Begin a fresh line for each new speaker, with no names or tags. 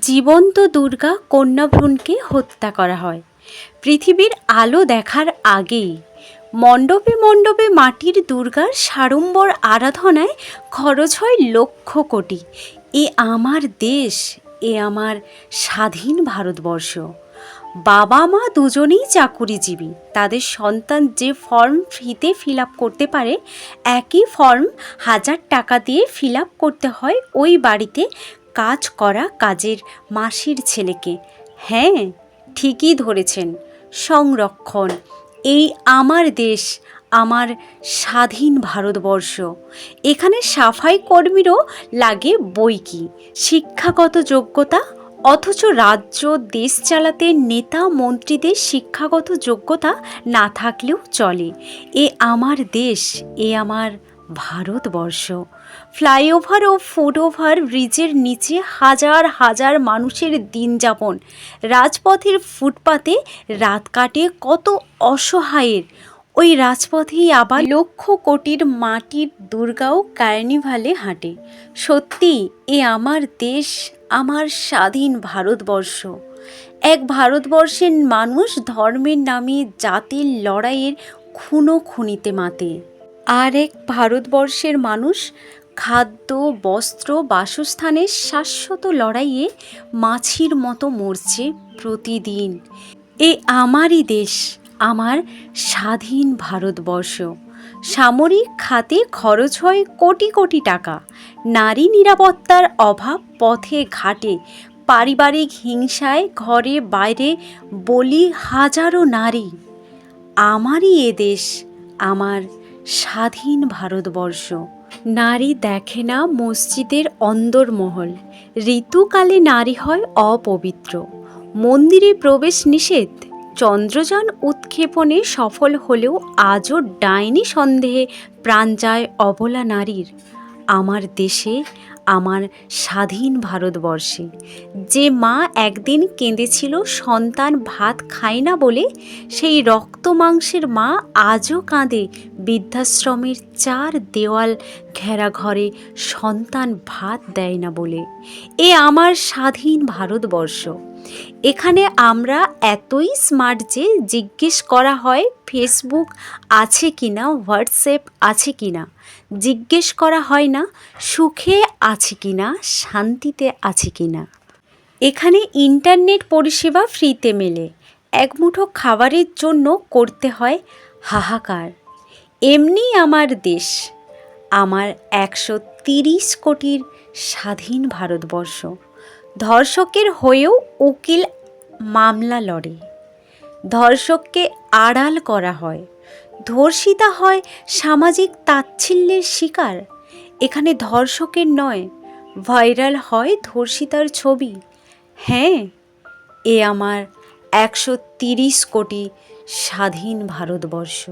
জীবন্ত দুর্গা কন্যাভ্রূণকে হত্যা করা হয়। পৃথিবীর আলো দেখার আগেই মণ্ডপে মণ্ডপে মাটির দুর্গার সাড়ম্বর আরাধনায় খরচ হয় লক্ষ কোটি। এ আমার দেশ, এ আমার স্বাধীন ভারতবর্ষ। বাবা মা দুজনেই চাকুরিজীবী। তাদের সন্তান যে ফর্ম ফ্রিতে ফিল আপ করতে পারে, একই ফর্ম হাজার টাকা দিয়ে ফিল আপ করতে হয় ওই বাড়িতে কাজ করা কাজের মাসির ছেলেকে। হ্যাঁ ঠিকই ধরেছেন। সংরক্ষণ, এই আমার দেশ, আমার স্বাধীন ভারতবর্ষ। এখানে সাফাই কর্মীরও লাগে বই কি? শিক্ষাগত যোগ্যতা, অথচ রাজ্য দেশ চালাতে নেতা মন্ত্রীদের শিক্ষাগত যোগ্যতা না থাকলেও চলে। এ আমার দেশ, এ আমার ভারতবর্ষ। ফ্লাইওভার ও ফুটওভার ব্রিজের নিচে হাজার হাজার মানুষের দিন যাপন রাজপথের ফুটপাতে রাত কাটে কত অসহায়ের। ওই রাজপথেই আবার লক্ষ কোটির মাটির দুর্গাও কার্নিভালে হাঁটে। সত্যি, এ আমার দেশ, আমার স্বাধীন ভারতবর্ষ। এক ভারতবর্ষের মানুষ ধর্মের নামে জাতির লড়াইয়ের খুনো খুনিতে মাতে। আর এক ভারতবর্ষের মানুষ খাদ্য, বস্ত্র, বাসস্থানের শাশ্বত লড়াইয়ে মাছির মতো মরছে প্রতিদিন। এ আমারই দেশ, আমার স্বাধীন ভারতবর্ষ। সামরিক খাতে খরচ হয় কোটি কোটি টাকা। নারী নিরাপত্তার অভাব পথে ঘাটে। পারিবারিক হিংসায় ঘরে বাইরে বলি হাজারো নারী। আমারই এ দেশ, আমার স্বাধীন ভারতবর্ষ। নারী দেখে না মসজিদের অন্দরমহল। ঋতুকালে নারী হয় অপবিত্র। মন্দিরে প্রবেশ নিষেধ। চন্দ্রযান উৎক্ষেপণে সফল হলেও আজও ডাইনি সন্দেহে প্রাণ যায় অবলা নারীর। আমার দেশে, আমার স্বাধীন ভারতবর্ষে। যে মা একদিন কেঁদেছিল, সন্তান ভাত খায় না বলে সেই রক্ত মাংসের মা আজও কাঁদে বৃদ্ধাশ্রমের চার দেওয়াল ঘেরা ঘরে সন্তান ভাত দেয় না বলে। এ আমার স্বাধীন ভারতবর্ষ। এখানে আমরা এতই স্মার্ট যে জিজ্ঞেস করা হয় ফেসবুক আছে কি না হোয়াটসঅ্যাপ আছে কি না জিজ্ঞেস করা হয় না, সুখে আছে কি না শান্তিতে আছে কি না এখানে ইন্টারনেট পরিষেবা ফ্রিতে মেলে। এক মুঠো খাবারের জন্য করতে হয় হাহাকার। এমনি আমার দেশ, আমার একশো তিরিশ কোটির স্বাধীন ভারতবর্ষ। ধর্ষকের হয়েও উকিল মামলা লড়ে। ধর্ষককে আড়াল করা হয়। ধর্ষিতা হয় সামাজিক তাচ্ছিল্যের শিকার। এখানে ধর্ষকের নয়, ভাইরাল হয় ধর্ষিতার ছবি। হ্যাঁ এ আমার একশো তিরিশ কোটি স্বাধীন ভারতবর্ষ।